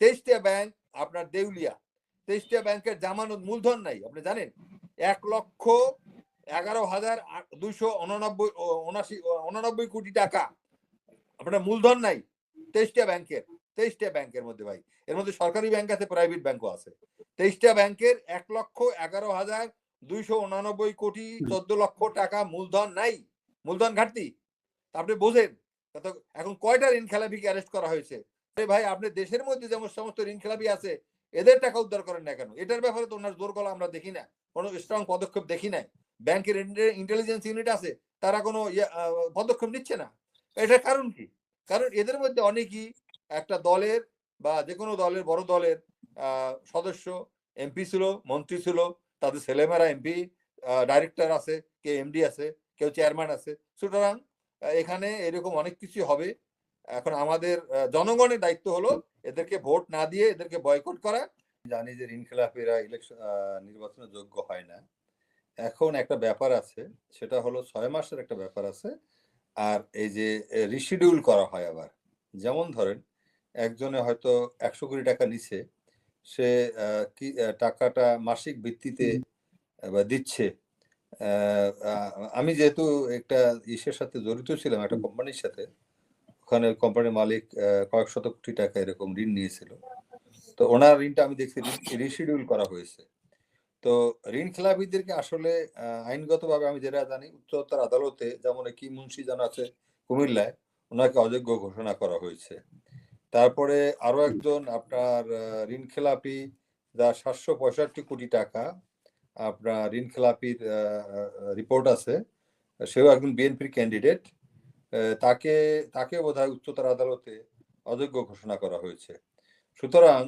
তেইশটা ব্যাংক আপনার দেউলিয়া তেইশটা ব্যাংকের জামানত মূলধন নাই, আপনি জানেন? এক লক্ষ এগারো হাজার দুইশো উননব্বই উনাশি উননব্বই কোটি টাকা আপনার মূলধন নাই তেইশটা ব্যাংকের তেইশটা ব্যাংকের মধ্যে ভাই। এর মধ্যে সরকারি ব্যাংক আছে, প্রাইভেট ব্যাংকও আছে। তেইশটা ব্যাংকের এক লক্ষ এগারো হাজার দুইশো উনানব্বই কোটি চোদ্দ লক্ষ টাকা মূলধন নাই। মূলধন ঘাটতি। আপনি বোঝেন? এখন কয়টা ঋণ খেলাপিকে অ্যারেস্ট করা হয়েছে? ভাই আপনি দেশের মধ্যে যেমন সমস্ত ঋণ খেলাপি আছে এদের টাকা উদ্ধার করেন না কেন? এটার ব্যাপারে তো ওনার জোর আমরা দেখি না। কোনো স্ট্রং পদক্ষেপ দেখি নাই। ব্যাংকের ইন্টেলিজেন্স ইউনিট আছে তারা কোনো ইয়ে, পদক্ষেপ নিচ্ছে না। এটার কারণ কি? কারণ এদের মধ্যে অনেকেই একটা দলের বা যে কোনো দলের বড় দলের সদস্য এমপি ছিল মন্ত্রী ছিল তাদের ছেলেমেয়েরা এমপি ডাইরেক্টর আছে কে এমডি আছে কেউ চেয়ারম্যান আছে। সুতরাং এখানে এরকম অনেক কিছু হবে। এখন আমাদের জনগণের দায়িত্ব হলো এদেরকে ভোট না দিয়ে এদেরকে বয়কট করা। জানি যে ঋণ খেলাপিরা ইলেকশন নির্বাচনে যোগ্য হয় না। এখন একটা ব্যাপার আছে সেটা হলো ছয় মাসের একটা ব্যাপার আছে। আর এই যে রিশিডিউল করা হয় আবার। যেমন ধরেন একজনে হয়তো একশো কোটি টাকা নিছে সে কি টাকাটা মাসিক ভিত্তিতে বা দিচ্ছে। আমি যেহেতু একটা ইসের সাথে জড়িত ছিলাম একটা কোম্পানির সাথে ওখানে কোম্পানির মালিক কয়েক শত কোটি টাকা এরকম ঋণ নিয়েছিল। তো ওনার ঋণটা আমি দেখছি রিশিডিউল করা হয়েছে। তো ঋণ খেলাপিদেরকে আসলে আইনগতভাবে আমি যেটা জানি উচ্চতর আদালতে যেমন কি মুন্সি জানা আছে কুমিল্লায়, ওনাকে অযোগ্য ঘোষণা করা হয়েছে। তারপরে আরও একজন আপনার ঋণ খেলাপি যা সাতশো পঁয়ষট্টি কোটি টাকা আপনার ঋণ খেলাপির রিপোর্ট আছে। সেও একজন বিএনপির ক্যান্ডিডেট তাকে তাকে বোধহয় উচ্চতর আদালতে অযোগ্য ঘোষণা করা হয়েছে। সুতরাং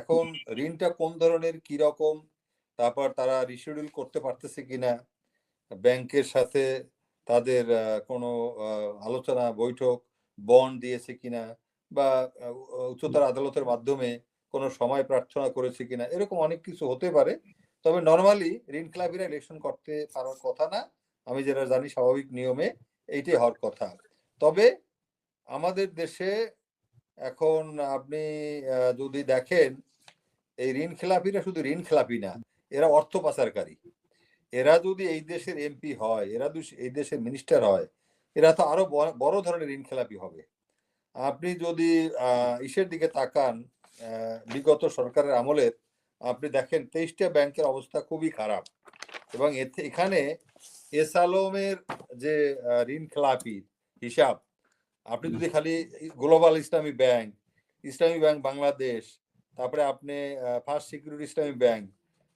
এখন ঋণটা কোন ধরনের, কি রকম, তারপর তারা রিশিডিউল করতে পারতেছে কিনা, ব্যাংকের সাথে তাদের কোনো আলোচনা, বৈঠক বন্ড দিয়েছে কিনা, বা উচ্চতর আদালতের মাধ্যমে কোনো সময় প্রার্থনা করেছে কিনা, এরকম অনেক কিছু হতে পারে। তবে নর্মালি ঋণ ক্লাবিরা ইলেকশন করতে পারার কথা না। আমি যেটা জানি, স্বাভাবিক নিয়মে এইটাই হওয়ার কথা। তবে আমাদের দেশে এখন আপনি যদি দেখেন, এই ঋণ খেলাপিরা শুধু ঋণ খেলাপি না, এরা অর্থ পাচারকারী। এরা যদি এই দেশের এমপি হয়, এরা এই দেশের মিনিস্টার হয়, এরা তো আরও বড়- ধরনের ঋণ খেলাপি হবে। আপনি যদি ইসের দিকে তাকান বিগত সরকারের আমলের, আপনি দেখেন, তেইশটা ব্যাংকের অবস্থা খুবই খারাপ। এবং এতে, এখানে এস আলমের যে ঋণ খেলাপি হিসাব, আপনি যদি খালি গ্লোবাল ইসলামী ব্যাংক ইসলামী ব্যাংক বাংলাদেশ তারপরে আপনি ফার্স্ট সিকিউরিটি ইসলামী ব্যাংক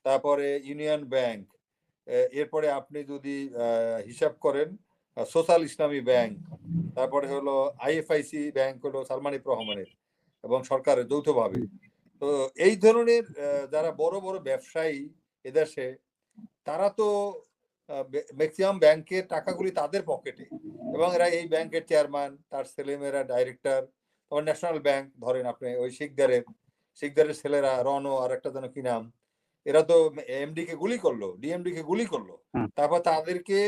তারপরে ইউনিয়ন ব্যাংক এরপরে আপনি যদি হিসাব করেন সোশ্যাল ইসলামী ব্যাংক তারপরে হলো আইএফআইসি ব্যাংক হলো সালমানিক রহমানের এবং সরকারের যৌথভাবে। তো এই ধরনের যারা বড় বড় ব্যবসায়ী এদেশে, তারা তো ম্যাক্সিমাম ব্যাংকের টাকাগুলি তাদের পকেটে এবং এরা এই ব্যাংকের চেয়ারম্যান তার ছেলেমেয়েরা ডাইরেক্টর তারপর ন্যাশনাল ব্যাংক ধরেন আপনি ওই শিকদারের শিকদারের ছেলেরা রনো আর একটা যেন কি নাম এরা তো এমডি কে গুলি করল ডিএমডি কে গুলি করল। তারপর তাদেরকে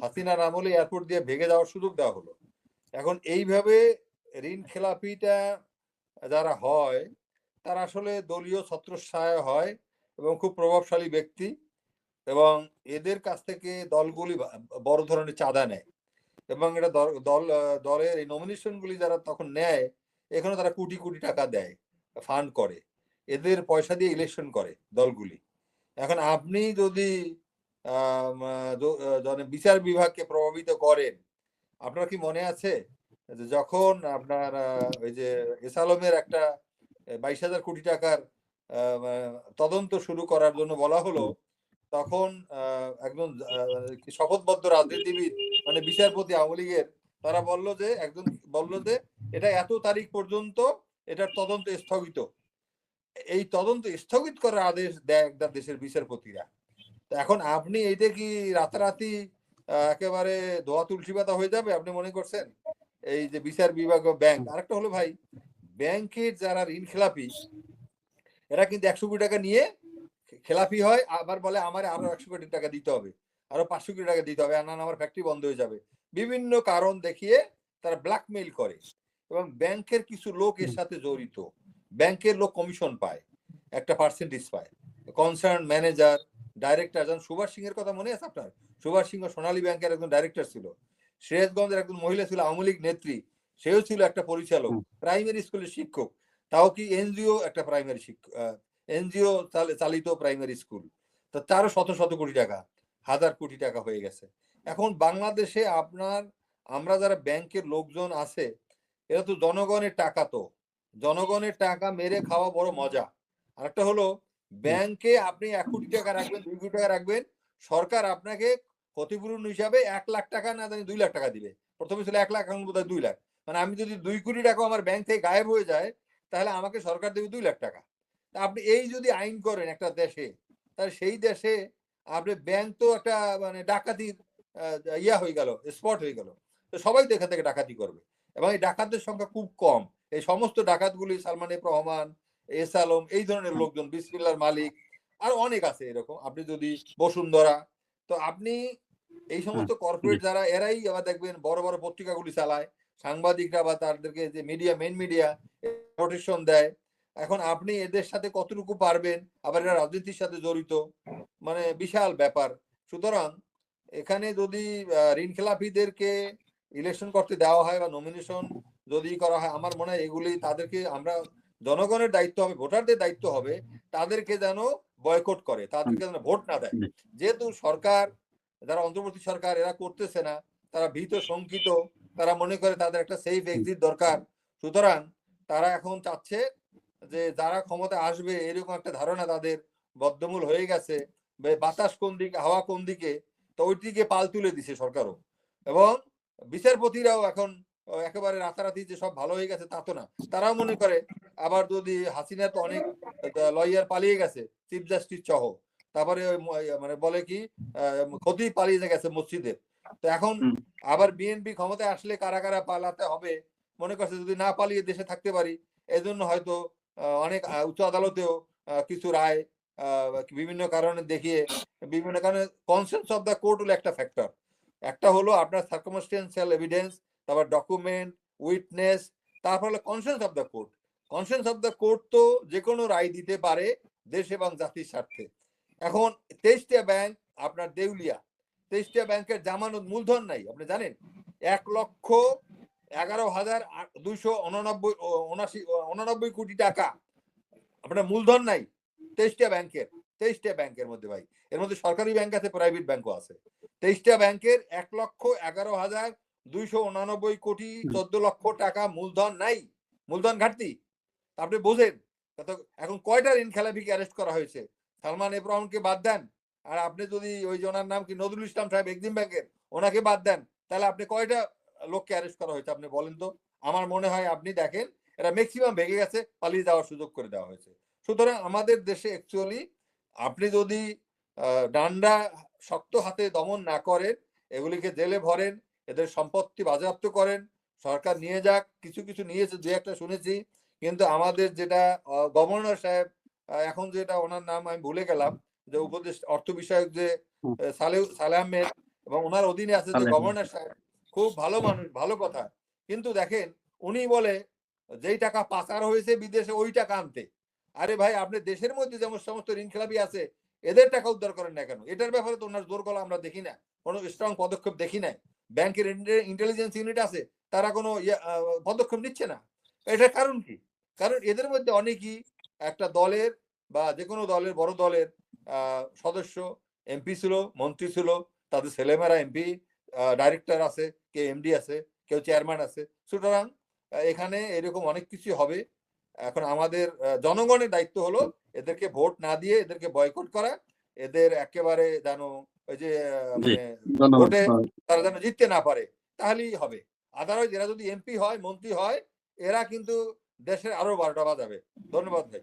হাসিনার আমলে এয়ারপোর্ট দিয়ে ভেঙে যাওয়ার সুযোগ দেওয়া হলো। এখন এইভাবে ঋণ খেলাপিটা যারা হয় তারা আসলে দলীয় ছত্রছায়া হয় এবং খুব প্রভাবশালী ব্যক্তি। এবং এদের কাছ থেকে দলগুলি বড় ধরনের চাঁদা নেয়। এবং এটা দল- দল দলের এই নমিনেশন গুলি যারা তখন নেয়, এখানে তারা কোটি কোটি টাকা দেয় ফান্ড করে। এদের পয়সা দিয়ে ইলেকশন করে দলগুলি। এখন আপনি যদি মানে বিচার বিভাগকে প্রভাবিত করেন, আপনার কি মনে আছে যখন আপনার ওই যে এসালমের একটা বাইশ হাজার কোটি টাকার তদন্ত শুরু করার জন্য বলা হলো তখন একজন শপথবদ্ধ রাজনীতিবিদ মানে বিচারপতি আওয়ামী লীগের, তারা বলল যে, একজন বলল যে, এটা এত তারিখ পর্যন্ত এটার তদন্ত স্থগিত। এই তদন্ত স্থগিত করার আদেশ দেয় একটা দেশের বিচারপতিরা। এখন আপনি এইটা কি রাতারাতি একেবারে ধোয়া তুলসী পাতা হয়ে যাবে, আপনি মনে করছেন? এই যে বিচার বিভাগ ব্যাংক। আরেকটা হলো ভাই, ব্যাংকের যারা ঋণ খেলাপি এরা কিন্তু একশো কোটি টাকা নিয়ে খেলাপি হয় আবার বলে আমার আরও একশো কোটি টাকা দিতে হবে আরও পাঁচশো কোটি টাকা দিতে হবে আর না আমার ফ্যাক্টরি বন্ধ হয়ে যাবে। বিভিন্ন কারণ দেখিয়ে তারা ব্ল্যাকমেইল করে এবং ব্যাংকের কিছু লোক এর সাথে জড়িত। ব্যাংকের লোক কমিশন পায় একটা পার্সেন্টেজ পায়। কনসার্ন ম্যানেজার ডাইরেক্টর যেমন সুভাষ সিং এর কথা মনে আছে আপনার? সুভাষ সিংহ সোনালী ব্যাংকের একজন ডাইরেক্টর ছিল। সিরাজগঞ্জের একজন মহিলা ছিল আওয়ামী লীগ নেত্রী। সেও ছিল একটা পরিচালক প্রাইমারি স্কুলের শিক্ষক। তাও কি এনজিও একটা প্রাইমারি শিক্ষক এনজিও চালিত প্রাইমারি স্কুল। তো তারও শত শত কোটি টাকা, হাজার কোটি টাকা হয়ে গেছে। এখন বাংলাদেশে আপনার, আমরা যারা ব্যাংকের লোকজন আছে, এরা তো জনগণের টাকা তো। জনগণের টাকা মেরে খাওয়া বড় মজা। আরেকটা হলো, ব্যাংকে আপনি এক কোটি টাকা রাখবেন, দুই কোটি টাকা রাখবেন, সরকার আপনাকে ক্ষতিপূরণ হিসাবে এক লাখ টাকা না জানি দুই লাখ টাকা দিবে। প্রথমে ছিল এক লাখ, এখন বোধ দুই লাখ। মানে আমি যদি দুই কোটি টাকা আমার ব্যাংক থেকে গায়েব হয়ে যায়, তাহলে আমাকে সরকার দেবে দুই লাখ টাকা। তা আপনি এই যদি আইন করেন একটা দেশে তাহলে সেই দেশে আপনি ব্যাংক তো একটা মানে ডাকাতির ইয়া হয়ে গেল স্পট হয়ে গেল। তো সবাই তো এখান থেকে ডাকাতি করবে। এবং এই ডাকাতের সংখ্যা খুব কম। এই সমস্ত ডাকাতগুলি সালমান এফ রহমান এস আলম এই ধরনের লোকজন বিসমিল্লার মালিক আর অনেক আছে এরকম। আপনি যদি বসুন্ধরা তো আপনি এই সমস্ত কর্পোরেট যারা এরাই আবার দেখবেন বড় বড় পত্রিকাগুলি চালায়। সাংবাদিকরা বা তাদেরকে যে মিডিয়া মেন মিডিয়া প্রোটেকশন দেয়। এখন আপনি এদের সাথে কতটুকু পারবেন? আবার এরা রাজনীতির সাথে জড়িত। মানে বিশাল ব্যাপার। সুতরাং এখানে যদি ঋণ খেলাপিদেরকে ইলেকশন করতে দেওয়া হয় বা নমিনেশন যদি করা হয়, আমার মনে হয় এগুলি তাদেরকে আমরা জনগণের দায়িত্ব হবে, ভোটারদের দায়িত্ব হবে, তাদেরকে যেন বয়কট করে, তাদেরকে যেন ভোট না দেয়। যেহেতু সরকার, যারা অন্তর্বর্তী সরকার, এরা করতেছে না, তারা ভীত, শঙ্কিত, তারা মনে করে তাদের একটা সেফ এক্সিট দরকার। সুতরাং তারা এখন চাচ্ছে যে যারা ক্ষমতা আসবে এরকম একটা ধারণা তাদের বদ্ধমূল হয়ে গেছে। বাতাস কোন দিকে হাওয়া কোন দিকে তো ওই দিকে পাল তুলে দিছে সরকারও। এবং বিচারপতিরাও এখন একেবারে রাতারাতি যে সব ভালো হয়ে গেছে তা তো না। তারাও মনে করে আবার যদি হাসিনা তো অনেক লয়ার পালিয়ে গেছে চিফ জাস্টিস সহ তারপরে ইয়ে মানে বলে কি আহ, ক্ষতি পালিয়ে গেছে মসজিদের তো এখন আবার বিএনপি ক্ষমতায় আসলে কারা কারা পালাতে হবে মনে করছে যদি না পালিয়ে দেশে থাকতে পারি এজন্য হয়তো অনেক উচ্চ আদালতেও কিছু রায় বিভিন্ন কারণে দেখিয়ে, বিভিন্ন কারণে কনসেন্স অফ দ্য কোর্ট হলো একটা ফ্যাক্টর একটা হলো আপনার সার্কমস্টেন্সিয়াল এভিডেন্স তারপর ডকুমেন্ট উইটনেস তারপর হলো conscience of the court conscience of the court তো যে কোনো রায় দিতে পারে দেশ এবং জাতির স্বার্থে। এখন তেইশটা ব্যাংক আপনার দেউলিয়া, তেইশটা ব্যাংকের জামানত মূলধন নাই, আপনি জানেন? এক লক্ষ এগারো হাজার দুইশো উননব্বই উনাশি উননব্বই কোটি টাকা। আপনার মূলধন নাই তেইশটা ব্যাংকের তেইশটা ব্যাংকের মধ্যে ভাই। এর মধ্যে সরকারি ব্যাংক আছে প্রাইভেট ব্যাংকও আছে। তেইশটা ব্যাংকের এক লক্ষ এগারো হাজার দুইশো উনানব্বই কোটি চোদ্দ লক্ষ টাকা মূলধন নাই। মূলধন ঘাটতি? আপনি বোঝেন। এখন কয়টা ঋণ খেলাপিকে অ্যারেস্ট করা হয়েছে? সালমান ইব্রাহিমকে বাদ দেন। আর আপনি যদি ওই যে ওনার নাম কি নজরুল ইসলাম সাহেব এক্সিম ব্যাংকের ওনাকে বাদ দেন তাহলে আপনি কয়টা লোককে অ্যারেস্ট করা হয়েছে আপনি বলেন তো। আমার মনে হয় আপনি দেখেন এরা ম্যাক্সিমাম ভেঙে গেছে পালিয়ে যাওয়ার সুযোগ করে দেওয়া হয়েছে। সুতরাং আমাদের দেশে অ্যাকচুয়ালি আপনি যদি ডান্ডা শক্ত হাতে দমন না করেন এগুলিকে জেলে ভরেন এদের সম্পত্তি বাজেয়াপ্ত করেন সরকার নিয়ে যাক কিছু কিছু নিয়েছে দু একটা শুনেছি কিন্তু আমাদের যেটা গভর্নর সাহেব এখন যেটা ওনার নাম আমি ভুলে গেলাম যে উপদেশ অর্থ বিষয়ক যে সালে সালেহ আহমেদ এবং ওনার অধীনে আছে যে গভর্নর সাহেব খুব ভালো মানুষ ভালো কথা। কিন্তু দেখেন উনি বলে যেই টাকা পাচার হয়েছে বিদেশে ওই টাকা আনতে আরে ভাই আপনি দেশের মধ্যে যেমন সমস্ত ঋণ খেলাপি আছে এদের টাকা উদ্ধার করেন না কেন? এটার ব্যাপারে তো ওনার জোর গলা আমরা দেখি না। কোনো স্ট্রং পদক্ষেপ দেখি না ব্যাংকের ইন্টেলিজেন্স ইউনিট আছে তারা কোনো ইয়ে, পদক্ষেপ নিচ্ছে না। এটার কারণ কি? কারণ এদের মধ্যে অনেকই একটা দলের বা যে কোনো দলের বড় দলের সদস্য এমপি ছিল মন্ত্রী ছিল তাদের ছেলেমেয়েরা এমপি ডাইরেক্টর আছে কেউ এমডি আছে কেউ চেয়ারম্যান আছে। সুতরাং এখানে এরকম অনেক কিছু হবে। এখন আমাদের জনগণের দায়িত্ব হলো এদেরকে ভোট না দিয়ে এদেরকে বয়কট করা এদের একেবারে যেন ওই যে মানে ভোটে তারা যেন জিততে না পারে তাহলেই হবে। আদারওয়াইজ এরা যদি এমপি হয় মন্ত্রী হয় এরা কিন্তু দেশের আরও বারোটা বাজাবে। ধন্যবাদ ভাই।